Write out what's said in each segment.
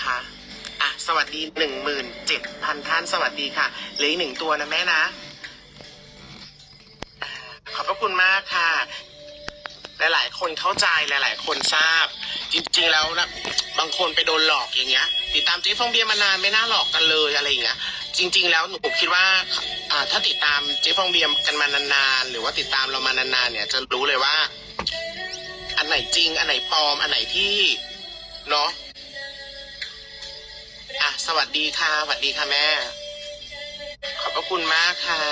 นะคะอะสวัสดีหนึ่งหมื่นเจ็ดพันท่านสวัสดีค่ะเหลืออีกหนึ่งตัวนะแม่นะขอบพระคุณมากค่ะ หลาย ๆ คนเข้าใจหลาย ๆ คนทราบ จริง ๆ แล้วนะบางคนไปโดนหลอกอย่างเงี้ย ติดตามเจ๊ฟองเบียร์มานานไม่น่าหลอกกันเลยอะไรอย่างเงี้ยจริง ๆ แล้วหนูคิดว่าถ้าติดตามเจ๊ฟองเบียร์กันมานานๆหรือว่าติดตามเรามานานๆเนี่ย จะรู้เลยว่า อันไหนจริง อันไหนปลอม อันไหนที่เนาะ สวัสดีค่ะสวัสดีค่ะแม่ ขอบพระคุณมากค่ะ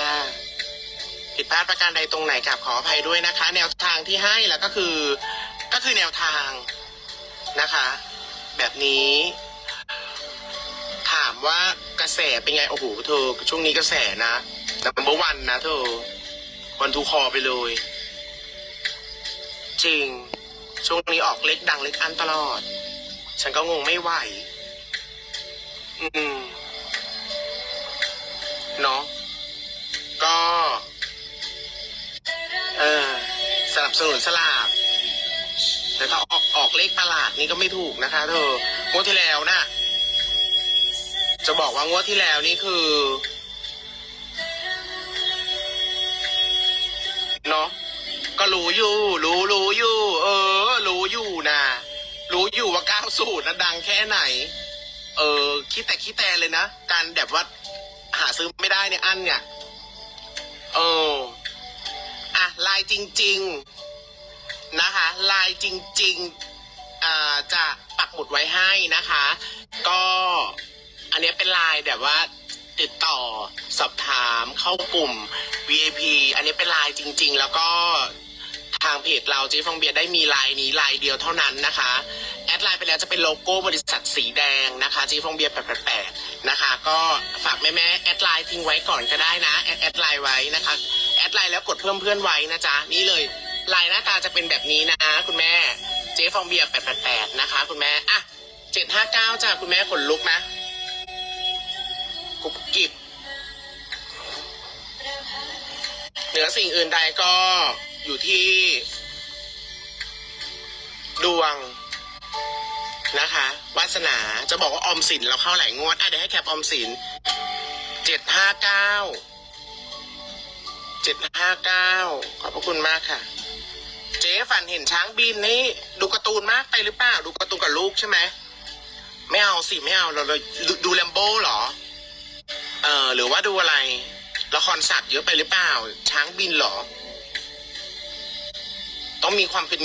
ผิดพลาดประการใดตรงไหนกับขออภัยด้วยนะคะ แนวทางที่ให้แล้วก็คือ ก็คือแนวทางนะคะ แบบนี้ ถามว่ากระแสเป็นไง โอ้โหเธอช่วงนี้กระแสนะนัมเบอร์วันนะเธอวันทูคอไปเลย จริง ช่วงนี้ออกเล็กดังเล็กอันตลอด ฉันก็งงไม่ไหว อืมเนาะก็ เออสนับสนุนสลากแต่ถ้าออกออกเลขตลาดนี่ก็ไม่ถูกนะคะ เธองวดที่แล้วนะจะบอกว่างวดที่แล้วนี่คือเนาะก็รู้อยู่ รู้รู้อยู่ เออ รู้อยู่นะรู้อยู่ว่าก้าวสูตรนะดังแค่ไหน เออคิดแต่คิดแต่เลยนะ การแบบว่าหาซื้อไม่ได้เนี่ยอันเนี่ยเอออะลายจริง ๆนะคะ ลายจริงๆอ่าจะปักหมุดไว้ให้นะคะ ก็อันนี้เป็นลายแบบว่าติดต่อสอบถามเข้ากลุ่ม VIP อันนี้เป็นลายจริง ๆ แล้วก็ทางเพจเราเจ๊ฟองเบียร์ได้มีลายนี้ลายเดียวเท่านั้นนะคะ แอดไลน์ไปแล้วจะเป็นโลโก้บริษัทสีแดงนะคะเจ๊ฟองเบียร์888นะคะ ก็ฝากแม่ๆแอดไลน์ทิ้งไว้ก่อนก็ได้นะ แอดแอดไลน์ไว้นะคะ แอดไลน์แล้วกดเพิ่มเพื่อนไว้นะจ๊ะ นี่เลยลายหน้าตาจะเป็นแบบนี้นะ คุณแม่เจ๊ฟองเบียร์888นะคะ คุณแม่อะ759จ้ะคุณแม่ขนลุกนะกุบกิบเหนือสิ่งอื่นใดก็อยู่ที่ ดวง นะคะวาสนาจะบอกว่าออมสินเราเข้าหลายงวดอะเดี๋ยวให้แคปออมสินเจ็ดห้าเก้าเจ็ดห้าเก้าขอบพระคุณมากค่ะ เจ๊ฝันเห็นช้างบินนี่ดูการ์ตูนมากไปหรือเปล่า ดูการ์ตูนกับลูกใช่ไหมไม่เอาสิไม่เอาเราเราดูแลมโบ้หรอ เออหรือว่าดูอะไรละครสัตว์เยอะไปหรือเปล่า ช้างบินหรอ ต้องมีความเป็น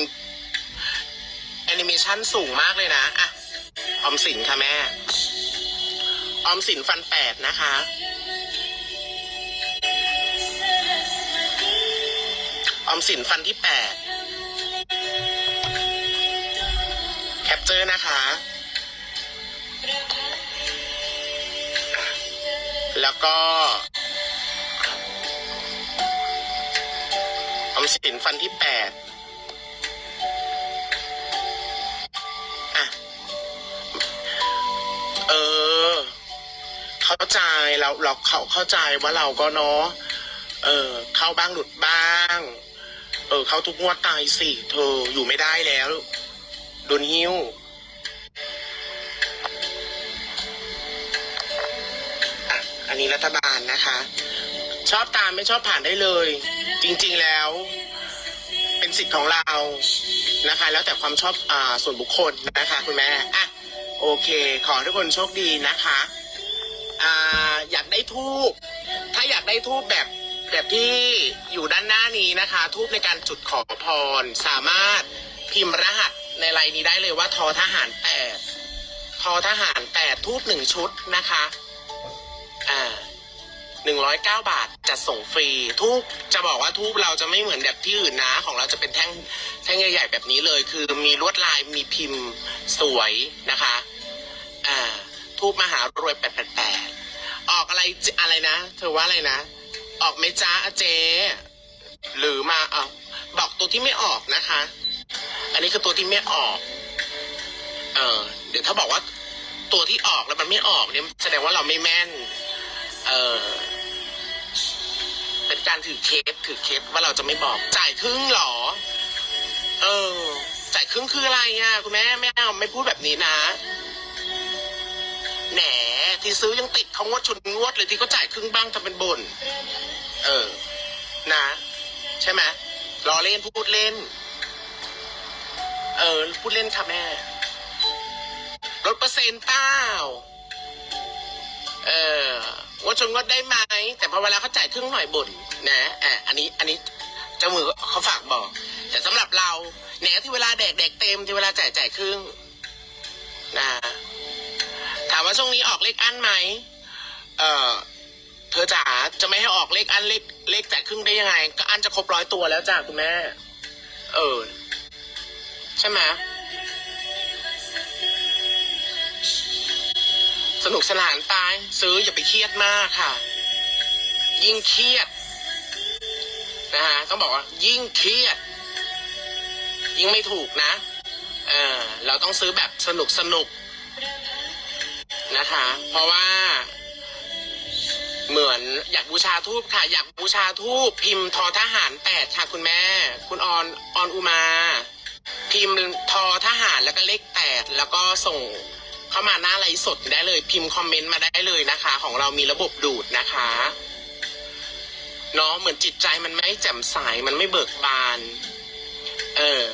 นิเมชันสูงมากเลยนะอะออมสินค่ะแม่ ออมสินฟันแปดนะคะ ออมสินฟันที่แปดแคปเจอร์นะคะ แล้วก็ ออมสินฟันที่แปด ออเข้าใจเราเราเขาเข้าใจว่าเราก็เนาะเออ เข้าบ้างหลุดบ้าง เออ เข้าทุกงวดตายสิเธออยู่ไม่ได้แล้วโดนหิ้วอะอันนี้รัฐบาลนะคะ ชอบตามไม่ชอบผ่านได้เลย จริง ๆแล้ว เป็นสิทธิ์ของเรานะคะ แล้วแต่ความชอบอ่าส่วนบุคคลนะคะ คุณแม่อะ โอเค ขอทุกคนโชคดีนะคะอ่าอยากได้ทูบถ้าอยากได้ทูบแบบแบบที่อยู่ด้านหน้านี้นะคะ ทูบในการจุดขอพร สามารถพิมพ์รหัสในไลน์นี้ได้เลยว่าทอทหารแปดทอทหารแปดทูบหนึ่งชุดนะคะอ่าหนึ่งร้อยเก้าบาทจะส่งฟรีทูบจะบอกว่าทูบเราจะไม่เหมือนแบบที่อื่นนะ ของเราจะเป็นแท่งแท่งใหญ่ๆแบบนี้เลย คือมีลวดลายมีพิมพ์สวยนะคะ อ่าทูบมหารวยแปดแปดแปดออกอะไรอะไรนะ เธอว่าอะไรนะ ออกไหมจ้าอาเจ หรือมาเอาบอกตัวที่ไม่ออกนะคะ อันนี้คือตัวที่ไม่ออก เออเดี๋ยวถ้าบอกว่าตัวที่ออกแล้วมันไม่ออกเนี่ยแสดงว่าเราไม่แม่น เออเป็นการถือเคสถือเคสว่าเราจะไม่บอก จ่ายครึ่งหรอ เออ จ่ายครึ่งคืออะไรอะคุณแม่ไม่เอาไม่พูดแบบนี้นะ แหนที่ซื้อยังติดเขางวดชุนงวดเลยที่เขาจ่ายครึ่งบ้างทำเป็นบน่นเออ นะ ใช่ไหมล้อเล่นพูดเล่น เออ พูดเล่นค่ะแม่ลดเปอร์เซ็นต์เปล่าเอองวดชนงวดได้ไหมแต่พอเวลาเขาจ่ายครึ่งหน่อยบ่นนะอะอันนี้อันนี้เจ้ามือเขาฝากบอก แต่สำหรับเราแหนที่เวลาแดกแดกเต็มที่เวลาจ่ายจ่ายครึ่งนะ ว่าช่วงนี้ออกเลขอันไหมเอ่อเธอจ๋าจะไม่ให้ออกเลขอันเลขเลขจ่ครึ่งได้ยังไง ก็อันจะครบร้อยตัวแล้วจ้าคุณแม่ เออ ใช่ไหมสนุกสนานตายซื้ออย่าไปเครียดมากค่ะ ยิ่งเครียดนะฮะต้องบอกว่า ยิ่งเครียด ยิ่งไม่ถูกนะ เออเราต้องซื้อแบบสนุกสนุก นะคะ เพราะว่า เหมือนอยากบูชาทูบค่ะ อยากบูชาทูบพิมพ์ทอทหารแปดค่ะคุณแม่ คุณออนออนอุมา พิมพ์ทอทหารแล้วก็เลขแปดแล้วก็ส่งเข้ามาหน้าไลฟ์สดได้เลย พิมพ์คอมเมนต์มาได้เลยนะคะ ของเรามีระบบดูดนะคะเนาะเหมือนจิตใจมันไม่แจ่มใสมันไม่เบิกบาน เออ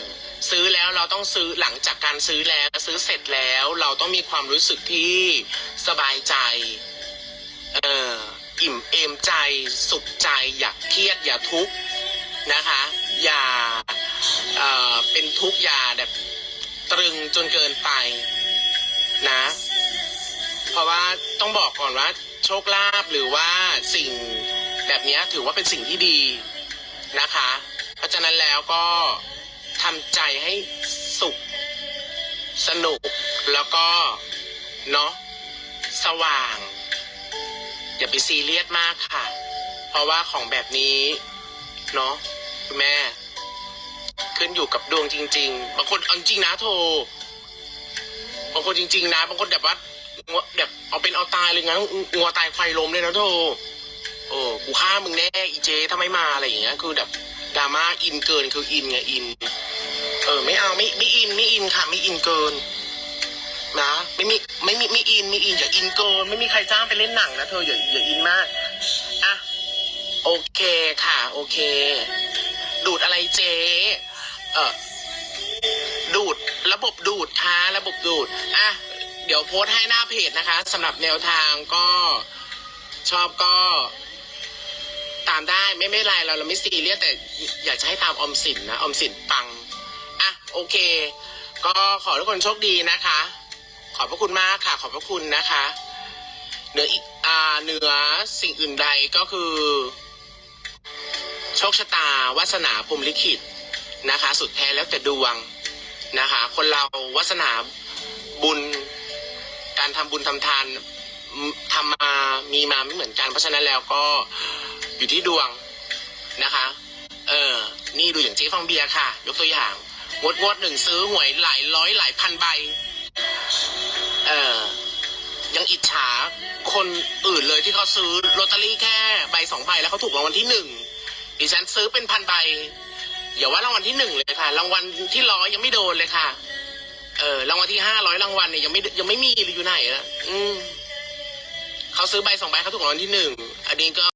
ซื้อแล้วเราต้องซื้อหลังจากการซื้อแล้วซื้อเสร็จแล้วเราต้องมีความรู้สึกที่สบายใจ เอออิ่มเอมใจ สุขใจ อย่าเครียดอย่าทุกข์นะคะ อย่าเอ่อเป็นทุกข์อย่าแบบตรึงจนเกินไปนะ เพราะว่าต้องบอกก่อนว่า โชคลาภหรือว่าสิ่งแบบนี้ถือว่าเป็นสิ่งที่ดีนะคะ เพราะฉะนั้นแล้วก็ ทำใจให้สุข สนุกแล้วก็ เนาะสว่าง อย่าไปซีเรียสมากค่ะ เพราะว่าของแบบนี้ เนาะคุณแม่ ขึ้นอยู่กับดวงจริง ๆ บางคนเอาจริงนะโทรบางคนจริง ๆ นะ บางคนแบบว่าแบบเอาเป็นเอาตายเลยงั้นงัวตายควายล้มเลยนะโทโอ้กูฆ่ามึงแน่อีเจถ้าไม่มาอะไรอย่างเงี้ย คือแบบดราม่าอินเกินคืออินไงอิน เออไม่เอาไม่ไม่อินไม่อินค่ะไม่อินเกินนะไม่มีไม่มีไม่อินไม่อินอย่าอินเกินไม่มีใครจ้างไปเล่นหนังนะเธออย่าอย่าอินมากอะโอเคค่ะ โอเค ดูดอะไรเจ๊เออดูดระบบดูดค่ะระบบดูดอะเดี๋ยวโพสต์ให้หน้าเพจนะคะสำหรับแนวทางก็ชอบก็ตามได้ไม่ไม่ไรเราเราไม่ซีเรียสแต่อยากจะให้ตามออมสินนะออมสินปัง โอเค ก็ขอทุกคนโชคดีนะคะ ขอบพระคุณมากค่ะ ขอบพระคุณนะคะ เหนืออีกอ่าเหนือสิ่งอื่นใดก็คือ โชคชะตาวาสนาพรหมลิขิตนะคะ สุดแท้แล้วแต่ดวงนะคะ คนเราวาสนาบุญ การทำบุญทำทานทำมามีมาไม่เหมือนกัน เพราะฉะนั้นแล้วก็อยู่ที่ดวงนะคะ เออ นี่ดูอย่างเจ๊ฟองเบียร์ค่ะ ยกตัวอย่าง งวดงวดหนึ่งซื้อหวยหลายร้อยหลายพันใบ เออ ยังอิจฉาคนอื่นเลยที่เขาซื้อลอตเตอรี่แค่ใบสองใบแล้วเขาถูกรางวัลที่หนึ่งดิฉันซื้อเป็นพันใบอย่าว่ารางวัลที่หนึ่งเลยค่ะ รางวัลที่ร้อยยังไม่โดนเลยค่ะ เออรางวัลที่ห้าร้อยรางวัลเนี่ยยังไม่ยังไม่มีเลยอยู่ไหนอะอืมเขาซื้อใบสองใบเขาถูกรางวัลที่หนึ่งอันนี้ก็